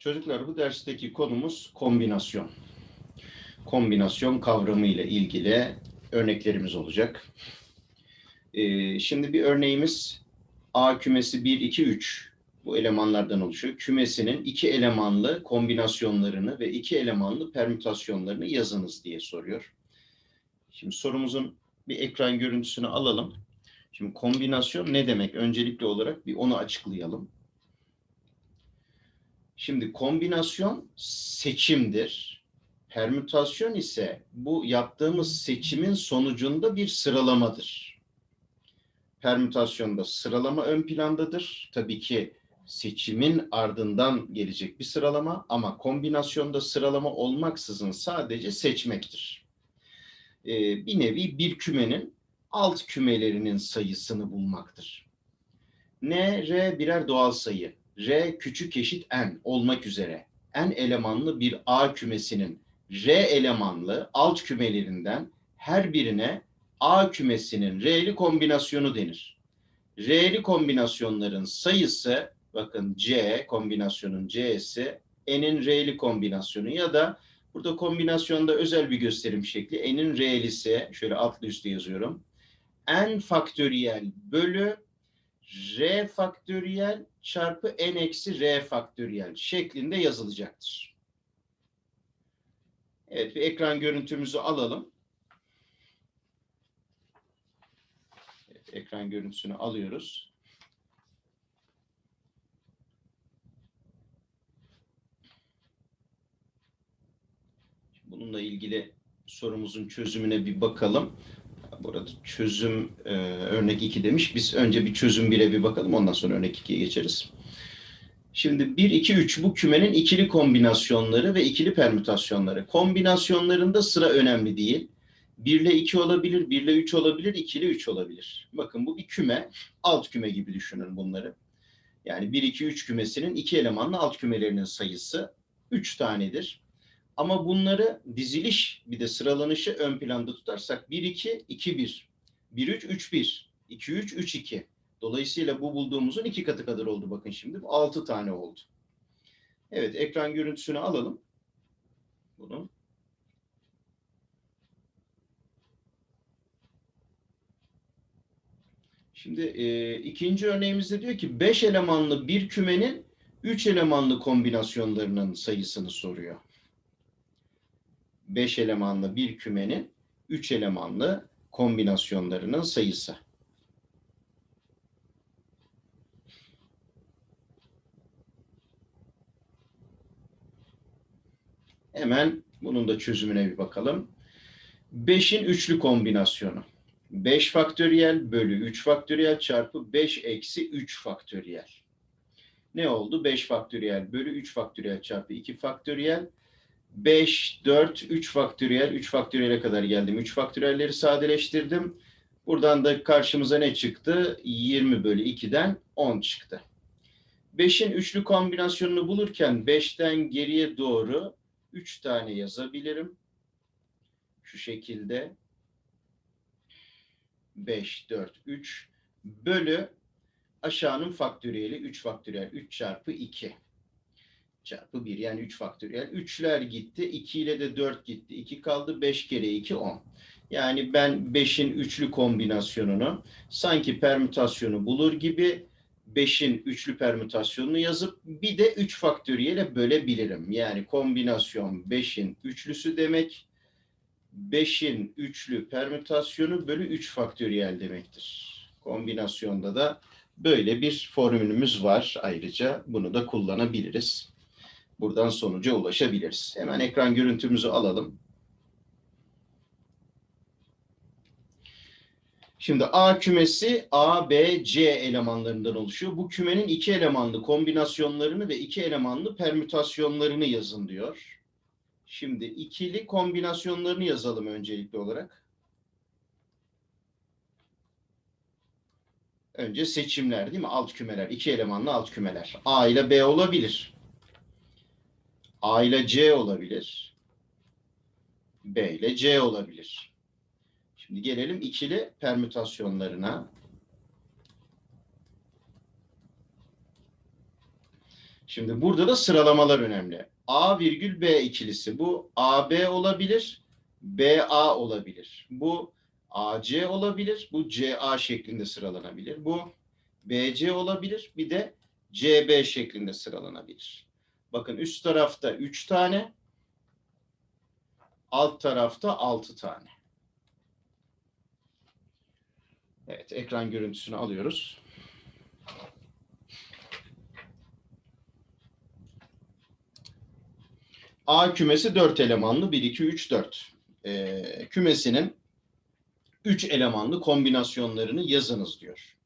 Çocuklar bu dersteki konumuz kombinasyon. Kombinasyon kavramı ile ilgili örneklerimiz olacak. Ee, şimdi bir örneğimiz A kümesi 1, 2, 3 bu elemanlardan oluşuyor. Kümesinin iki elemanlı kombinasyonlarını ve iki elemanlı permütasyonlarını yazınız diye soruyor. Şimdi sorumuzun bir ekran görüntüsünü alalım. Şimdi kombinasyon ne demek? Öncelikli olarak bir onu açıklayalım. Şimdi kombinasyon seçimdir. Permütasyon ise bu yaptığımız seçimin sonucunda bir sıralamadır. Permütasyonda sıralama ön plandadır. Tabii ki seçimin ardından gelecek bir sıralama ama kombinasyonda sıralama olmaksızın sadece seçmektir. Ee, bir nevi bir kümenin alt kümelerinin sayısını bulmaktır. N, R birer doğal sayı. R küçük eşit n olmak üzere n elemanlı bir A kümesinin R elemanlı alt kümelerinden her birine A kümesinin R'li kombinasyonu denir. R'li kombinasyonların sayısı bakın C kombinasyonun C'si n'in R'li kombinasyonu ya da burada kombinasyonda özel bir gösterim şekli n'in R'lisi şöyle altlı üstü yazıyorum. n faktöriyel bölü r faktöriyel çarpı n eksi r faktöriyel şeklinde yazılacaktır. Evet bir ekran görüntümüzü alalım. Evet, ekran görüntüsünü alıyoruz. Bununla ilgili sorumuzun çözümüne bir bakalım. Burada çözüm e, örnek 2 demiş. Biz önce bir çözüm 1'e bir bakalım. Ondan sonra örnek 2'ye geçeriz. Şimdi 1, 2, 3 bu kümenin ikili kombinasyonları ve ikili permütasyonları. Kombinasyonlarında sıra önemli değil. 1 ile 2 olabilir, 1 ile 3 olabilir, 2 ile 3 olabilir. Bakın bu bir küme, alt küme gibi düşünün bunları. Yani 1, 2, 3 kümesinin iki elemanlı alt kümelerinin sayısı 3 tanedir. Ama bunları diziliş bir de sıralanışı ön planda tutarsak 1-2, 2-1, 1-3, 3-1, 2-3, 3-2. Dolayısıyla bu bulduğumuzun iki katı kadar oldu bakın şimdi. Bu 6 tane oldu. Evet ekran görüntüsünü alalım. Bunu. Şimdi e, ikinci örneğimizde diyor ki 5 elemanlı bir kümenin 3 elemanlı kombinasyonlarının sayısını soruyor. 5 elemanlı bir kümenin 3 elemanlı kombinasyonlarının sayısı. Hemen bunun da çözümüne bir bakalım. 5'in üçlü kombinasyonu. 5 faktöriyel bölü 3 faktöriyel çarpı 5 eksi 3 faktöriyel. Ne oldu? 5 faktöriyel bölü 3 faktöriyel çarpı 2 faktöriyel 5, 4, 3 faktöriyel, 3 faktöriyele kadar geldim. 3 faktöriyelleri sadeleştirdim. Buradan da karşımıza ne çıktı? 20 bölü 2'den 10 çıktı. 5'in üçlü kombinasyonunu bulurken 5'ten geriye doğru 3 tane yazabilirim. Şu şekilde. 5, 4, 3 bölü aşağının faktöriyeli 3 faktöriyel 3 çarpı 2 çarpı 1 yani 3 faktöriyel. 3'ler gitti. 2 ile de 4 gitti. 2 kaldı. 5 kere 2 10. Yani ben 5'in üçlü kombinasyonunu sanki permütasyonu bulur gibi 5'in üçlü permütasyonunu yazıp bir de 3 faktöriyele bölebilirim. Yani kombinasyon 5'in üçlüsü demek. 5'in üçlü permütasyonu bölü 3 faktöriyel demektir. Kombinasyonda da böyle bir formülümüz var. Ayrıca bunu da kullanabiliriz buradan sonuca ulaşabiliriz. Hemen ekran görüntümüzü alalım. Şimdi A kümesi A, B, C elemanlarından oluşuyor. Bu kümenin iki elemanlı kombinasyonlarını ve iki elemanlı permütasyonlarını yazın diyor. Şimdi ikili kombinasyonlarını yazalım öncelikli olarak. Önce seçimler değil mi? Alt kümeler, iki elemanlı alt kümeler. A ile B olabilir. A ile C olabilir. B ile C olabilir. Şimdi gelelim ikili permütasyonlarına. Şimdi burada da sıralamalar önemli. A virgül B ikilisi bu AB olabilir, BA olabilir. Bu AC olabilir, bu CA şeklinde sıralanabilir. Bu BC olabilir, bir de CB şeklinde sıralanabilir. Bakın üst tarafta 3 tane, alt tarafta 6 tane. Evet, ekran görüntüsünü alıyoruz. A kümesi 4 elemanlı 1, 2, 3, 4. Ee, kümesinin 3 elemanlı kombinasyonlarını yazınız diyor.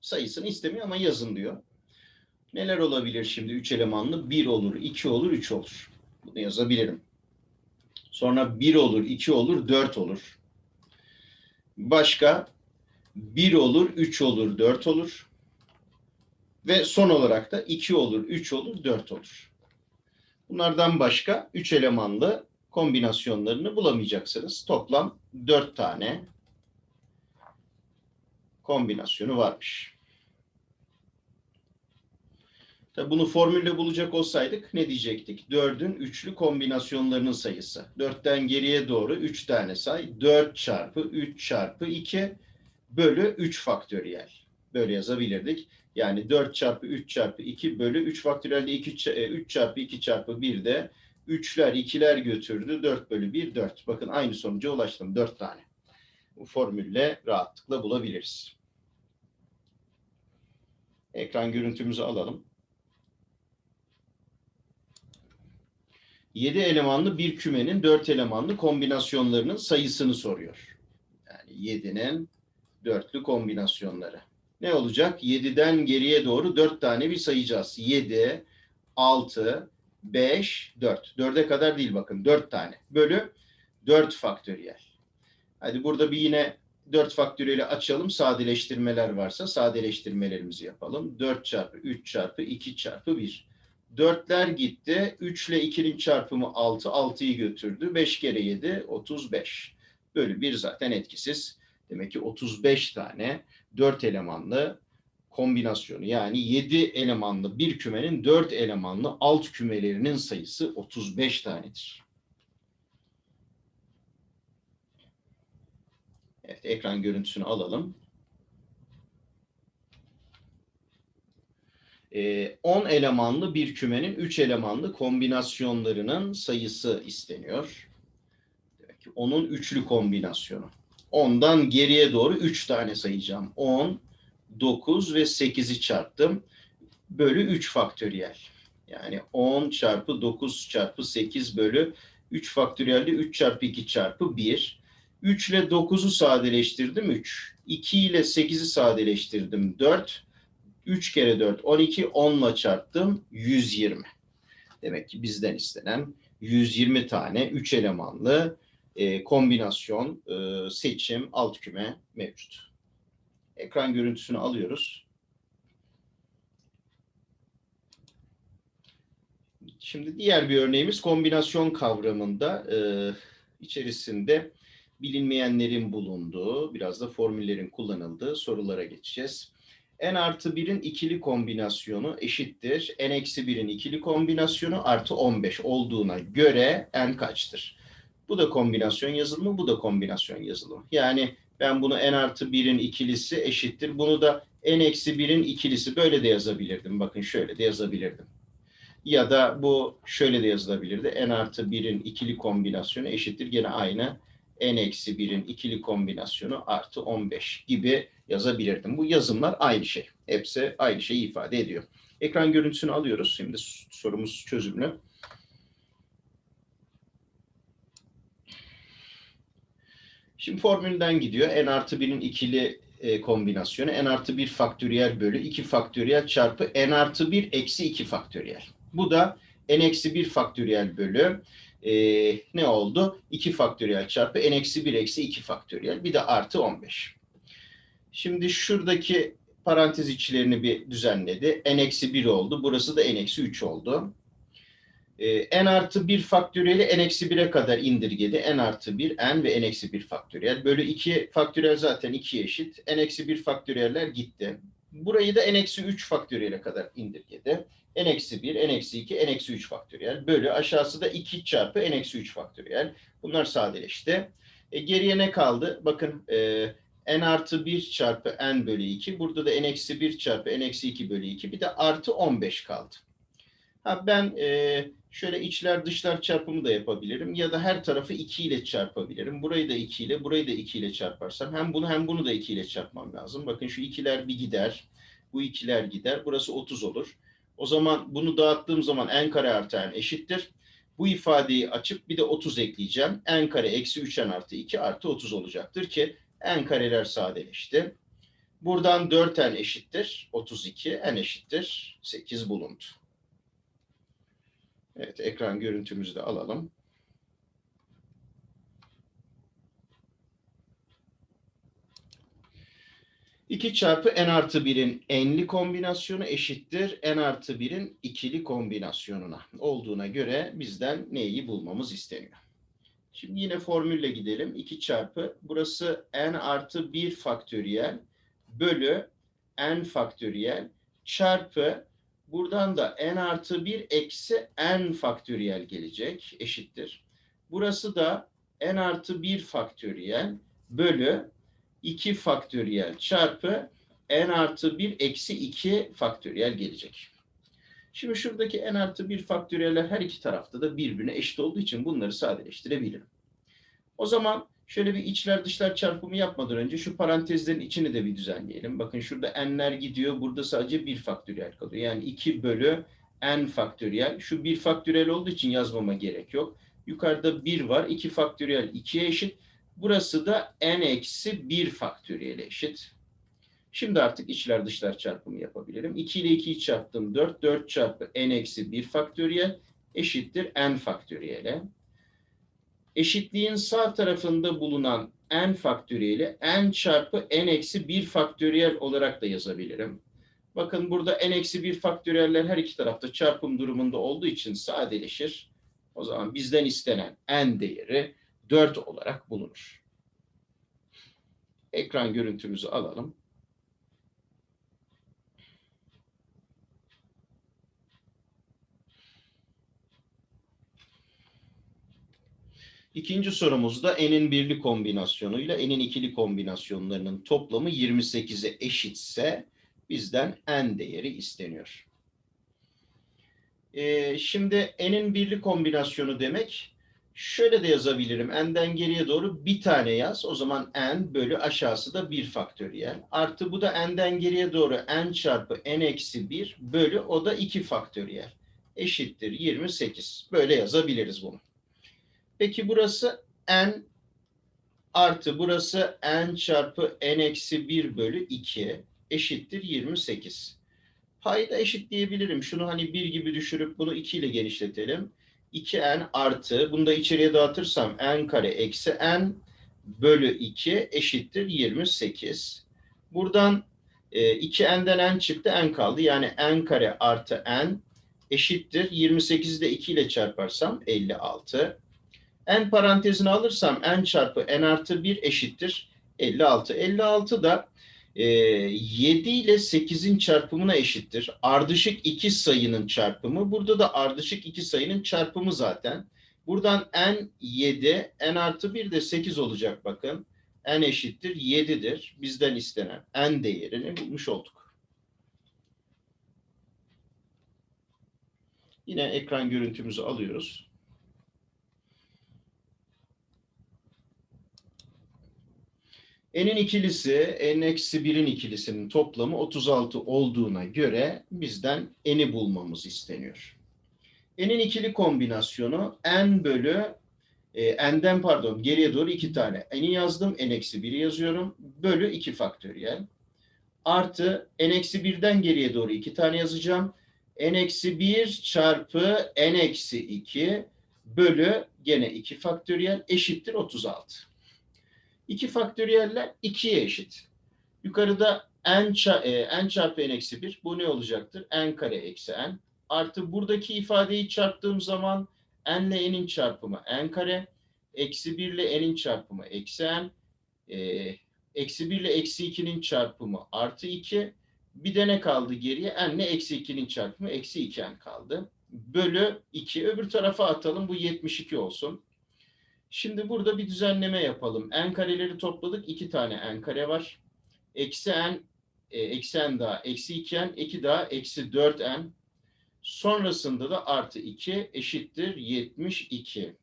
Sayısını istemiyor ama yazın diyor. Neler olabilir şimdi 3 elemanlı? 1 olur, 2 olur, 3 olur. Bunu yazabilirim. Sonra 1 olur, 2 olur, 4 olur. Başka 1 olur, 3 olur, 4 olur. Ve son olarak da 2 olur, 3 olur, 4 olur. Bunlardan başka 3 elemanlı kombinasyonlarını bulamayacaksınız. Toplam 4 tane kombinasyonu varmış. Tabi bunu formülle bulacak olsaydık ne diyecektik? 4'ün üçlü kombinasyonlarının sayısı. 4'ten geriye doğru 3 tane say. 4 çarpı 3 çarpı 2 bölü 3 faktöriyel. Böyle yazabilirdik. Yani 4 çarpı 3 çarpı 2 bölü 3 faktöriyelde 2, 3 çarpı 2 çarpı 1 de 3'ler 2'ler götürdü. 4 bölü 1 4. Bakın aynı sonuca ulaştım. 4 tane. Bu formülle rahatlıkla bulabiliriz. Ekran görüntümüzü alalım. 7 elemanlı bir kümenin 4 elemanlı kombinasyonlarının sayısını soruyor. Yani 7'nin dörtlü kombinasyonları. Ne olacak? 7'den geriye doğru 4 tane bir sayacağız. 7, 6, 5, 4. 4'e kadar değil bakın 4 tane. Bölü 4 faktöriyel. Hadi burada bir yine 4 faktöriyeli açalım. Sadeleştirmeler varsa sadeleştirmelerimizi yapalım. 4 çarpı 3 çarpı 2 çarpı 1. 4'ler gitti. 3 ile 2'nin çarpımı 6. 6'yı götürdü. 5 kere 7 35. Bölü 1 zaten etkisiz. Demek ki 35 tane 4 elemanlı kombinasyonu yani 7 elemanlı bir kümenin 4 elemanlı alt kümelerinin sayısı 35 tanedir. Evet, ekran görüntüsünü alalım. 10 ee, elemanlı bir kümenin 3 elemanlı kombinasyonlarının sayısı isteniyor. Demek ki onun üçlü kombinasyonu. 10'dan geriye doğru 3 tane sayacağım. 10, 9 ve 8'i çarptım. Bölü 3 faktöriyel. Yani 10 çarpı 9 çarpı 8 bölü 3 faktöriyelde 3 çarpı 2 çarpı 1. 3 ile 9'u sadeleştirdim 3. 2 ile 8'i sadeleştirdim 4. 3 kere 4 12 10 ile çarptım 120. Demek ki bizden istenen 120 tane 3 elemanlı e, kombinasyon, e, seçim, alt küme mevcut. Ekran görüntüsünü alıyoruz. Şimdi diğer bir örneğimiz kombinasyon kavramında e, içerisinde bilinmeyenlerin bulunduğu, biraz da formüllerin kullanıldığı sorulara geçeceğiz. N artı 1'in ikili kombinasyonu eşittir. n eksi 1'in ikili kombinasyonu artı 15 olduğuna göre n kaçtır? Bu da kombinasyon yazılımı, bu da kombinasyon yazılımı. Yani ben bunu n artı 1'in ikilisi eşittir. Bunu da n eksi 1'in ikilisi böyle de yazabilirdim. Bakın şöyle de yazabilirdim. Ya da bu şöyle de yazılabilirdi. n artı 1'in ikili kombinasyonu eşittir. Gene aynı n eksi 1'in ikili kombinasyonu artı 15 gibi yazabilirdim. Bu yazımlar aynı şey. Hepsi aynı şeyi ifade ediyor. Ekran görüntüsünü alıyoruz. Şimdi sorumuz çözümlü. Şimdi formülden gidiyor. n artı 1'in ikili e, kombinasyonu n artı 1 faktöriyel bölü 2 faktöriyel çarpı n artı 1 eksi 2 faktöriyel. Bu da n eksi 1 faktöriyel bölü e, ne oldu? 2 faktöriyel çarpı n eksi 1 eksi 2 faktöriyel. Bir de artı 15. Şimdi şuradaki parantez içlerini bir düzenledi. n eksi 1 oldu. Burası da n eksi 3 oldu. E, n artı 1 faktöriyeli n eksi 1'e kadar indirgedi. n artı 1, n ve n eksi 1 faktöriyel. Bölü 2 faktöriyel zaten 2 eşit. n eksi 1 faktöriyeller gitti. Burayı da n eksi 3 faktöriyele kadar indirgedi. n eksi 1, n eksi 2, n eksi 3 faktöriyel bölü aşağısı da 2 çarpı n eksi 3 faktöriyel. Bunlar sadeleşti. E, geriye ne kaldı? Bakın e, n artı 1 çarpı n bölü 2. Burada da n eksi 1 çarpı n eksi 2 bölü 2. Bir de artı 15 kaldı. Ha, ben e, şöyle içler dışlar çarpımı da yapabilirim. Ya da her tarafı 2 ile çarpabilirim. Burayı da 2 ile, burayı da 2 ile çarparsam hem bunu hem bunu da 2 ile çarpmam lazım. Bakın şu ikiler bir gider. Bu ikiler gider. Burası 30 olur. O zaman bunu dağıttığım zaman n kare artı n eşittir. Bu ifadeyi açıp bir de 30 ekleyeceğim. n kare eksi 3n artı 2 artı 30 olacaktır ki n kareler sadeleşti. Buradan 4n eşittir 32, n eşittir 8 bulundu. Evet, ekran görüntümüzü de alalım. İki çarpı n artı 1'in n'li kombinasyonu eşittir n artı 1'in ikili kombinasyonuna olduğuna göre bizden neyi bulmamız isteniyor. Şimdi yine formülle gidelim. 2 çarpı burası n artı 1 faktöriyel bölü n faktöriyel çarpı buradan da n artı 1 eksi n faktöriyel gelecek eşittir. Burası da n artı 1 faktöriyel bölü 2 faktöriyel çarpı n artı 1 eksi 2 faktöriyel gelecek. Şimdi şuradaki n artı 1 faktöriyeller her iki tarafta da birbirine eşit olduğu için bunları sadeleştirebilirim. O zaman şöyle bir içler dışlar çarpımı yapmadan önce şu parantezlerin içini de bir düzenleyelim. Bakın şurada n'ler gidiyor. Burada sadece 1 faktöriyel kalıyor. Yani 2 bölü n faktöriyel. Şu 1 faktöriyel olduğu için yazmama gerek yok. Yukarıda 1 var. 2 faktöriyel 2'ye eşit. Burası da n eksi 1 faktöriyel eşit. Şimdi artık içler dışlar çarpımı yapabilirim. 2 ile 2'yi çarptım 4. 4 çarpı n eksi 1 faktöriyel eşittir n faktöriyele. Eşitliğin sağ tarafında bulunan n faktöriyeli n çarpı n eksi 1 faktöriyel olarak da yazabilirim. Bakın burada n eksi 1 faktöriyeller her iki tarafta çarpım durumunda olduğu için sadeleşir. O zaman bizden istenen n değeri 4 olarak bulunur. Ekran görüntümüzü alalım. İkinci sorumuzda n'in birli kombinasyonuyla n'in ikili kombinasyonlarının toplamı 28'e eşitse bizden n değeri isteniyor. Ee, şimdi n'in birli kombinasyonu demek şöyle de yazabilirim. n'den geriye doğru bir tane yaz. O zaman n bölü aşağısı da 1 faktöriyel. Artı bu da n'den geriye doğru n çarpı n eksi 1 bölü o da 2 faktöriyel. Eşittir 28. Böyle yazabiliriz bunu. Peki burası n artı burası n çarpı n eksi 1 bölü 2 eşittir 28. Payda eşitleyebilirim. Şunu hani 1 gibi düşürüp bunu 2 ile genişletelim. 2n artı bunu da içeriye dağıtırsam n kare eksi n bölü 2 eşittir 28. Buradan e, 2n'den n çıktı n kaldı. Yani n kare artı n eşittir 28'i de 2 ile çarparsam 56 n parantezini alırsam n çarpı n artı 1 eşittir 56. 56 da e, 7 ile 8'in çarpımına eşittir. Ardışık iki sayının çarpımı. Burada da ardışık iki sayının çarpımı zaten. Buradan n 7, n artı 1 de 8 olacak bakın. n eşittir 7'dir. Bizden istenen n değerini bulmuş olduk. Yine ekran görüntümüzü alıyoruz. N'in ikilisi, n eksi 1'in ikilisinin toplamı 36 olduğuna göre bizden n'i bulmamız isteniyor. n'in ikili kombinasyonu n bölü, e, n'den pardon geriye doğru iki tane. n'i yazdım, n eksi 1'i yazıyorum. Bölü 2 faktöriyel. Artı n eksi 1'den geriye doğru iki tane yazacağım. n eksi 1 çarpı n eksi 2 bölü gene 2 faktöriyel eşittir 36. İki faktöriyeller 2'ye eşit. Yukarıda n, e, n çarpı n eksi 1 bu ne olacaktır? n kare eksi n. Artı buradaki ifadeyi çarptığım zaman n ile n'in çarpımı n kare. Eksi 1 ile n'in çarpımı eksi n. E, eksi 1 ile eksi 2'nin çarpımı artı 2. Bir de ne kaldı geriye? n ile eksi 2'nin çarpımı eksi 2n kaldı. Bölü 2. Öbür tarafa atalım. Bu 72 olsun. Şimdi burada bir düzenleme yapalım. n kareleri topladık. 2 tane n kare var. Eksi n, e, eksi n daha eksi 2n, 2 daha eksi 4n. Sonrasında da artı 2 eşittir 72.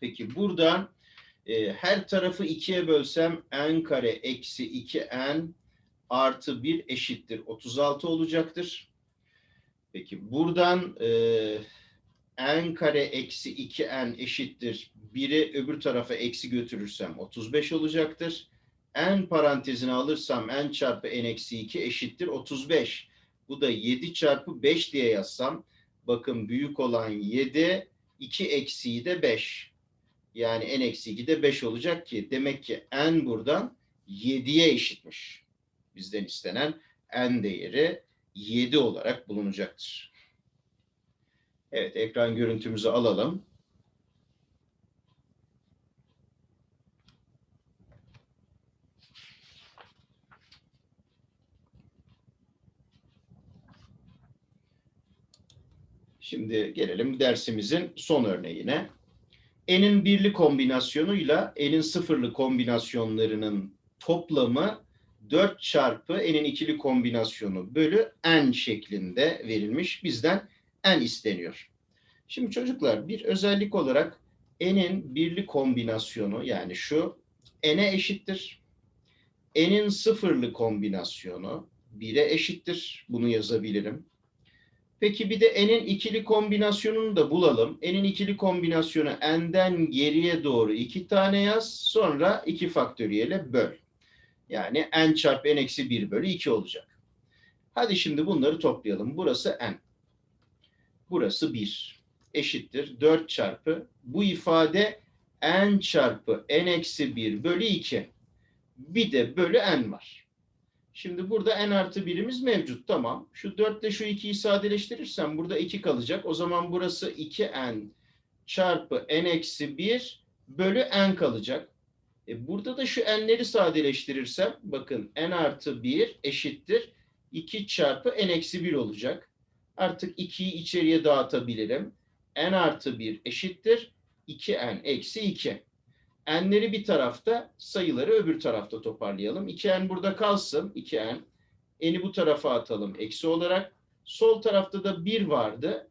Peki buradan e, her tarafı 2'ye bölsem n kare eksi 2n artı 1 eşittir 36 olacaktır. Peki buradan e, n kare eksi 2n eşittir 1'i öbür tarafa eksi götürürsem 35 olacaktır. n parantezine alırsam n çarpı n eksi 2 eşittir 35. Bu da 7 çarpı 5 diye yazsam bakın büyük olan 7 2 eksiği de 5. Yani n eksi 2 de 5 olacak ki demek ki n buradan 7'ye eşitmiş. Bizden istenen n değeri 7 olarak bulunacaktır. Evet ekran görüntümüzü alalım. Şimdi gelelim dersimizin son örneğine. N'in birli kombinasyonuyla N'in sıfırlı kombinasyonlarının toplamı 4 çarpı N'in ikili kombinasyonu bölü N şeklinde verilmiş. Bizden N isteniyor. Şimdi çocuklar bir özellik olarak N'in birli kombinasyonu yani şu N'e eşittir. N'in sıfırlı kombinasyonu 1'e eşittir. Bunu yazabilirim. Peki bir de n'in ikili kombinasyonunu da bulalım. n'in ikili kombinasyonu n'den geriye doğru iki tane yaz. Sonra 2 faktöriyele böl. Yani n çarpı n eksi 1 bölü 2 olacak. Hadi şimdi bunları toplayalım. Burası n. Burası 1. Eşittir 4 çarpı. Bu ifade n çarpı n eksi 1 bölü 2. Bir de bölü n var. Şimdi burada n artı birimiz mevcut. Tamam. Şu 4 ile şu 2'yi sadeleştirirsem burada 2 kalacak. O zaman burası 2n çarpı n eksi 1 bölü n kalacak. E burada da şu n'leri sadeleştirirsem bakın n artı 1 eşittir 2 çarpı n eksi 1 olacak. Artık 2'yi içeriye dağıtabilirim. n artı 1 eşittir 2n eksi 2. N'leri bir tarafta, sayıları öbür tarafta toparlayalım. 2n burada kalsın. 2n. N'i bu tarafa atalım eksi olarak. Sol tarafta da 1 vardı.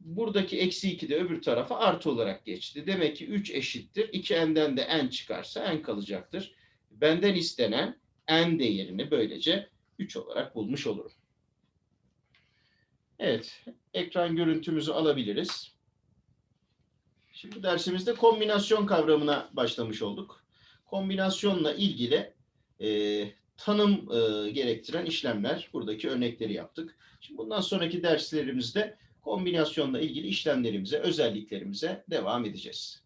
Buradaki eksi 2 de öbür tarafa artı olarak geçti. Demek ki 3 eşittir. 2n'den de n çıkarsa n kalacaktır. Benden istenen n değerini böylece 3 olarak bulmuş olurum. Evet, ekran görüntümüzü alabiliriz. Şimdi dersimizde kombinasyon kavramına başlamış olduk. Kombinasyonla ilgili e, tanım e, gerektiren işlemler, buradaki örnekleri yaptık. Şimdi bundan sonraki derslerimizde kombinasyonla ilgili işlemlerimize, özelliklerimize devam edeceğiz.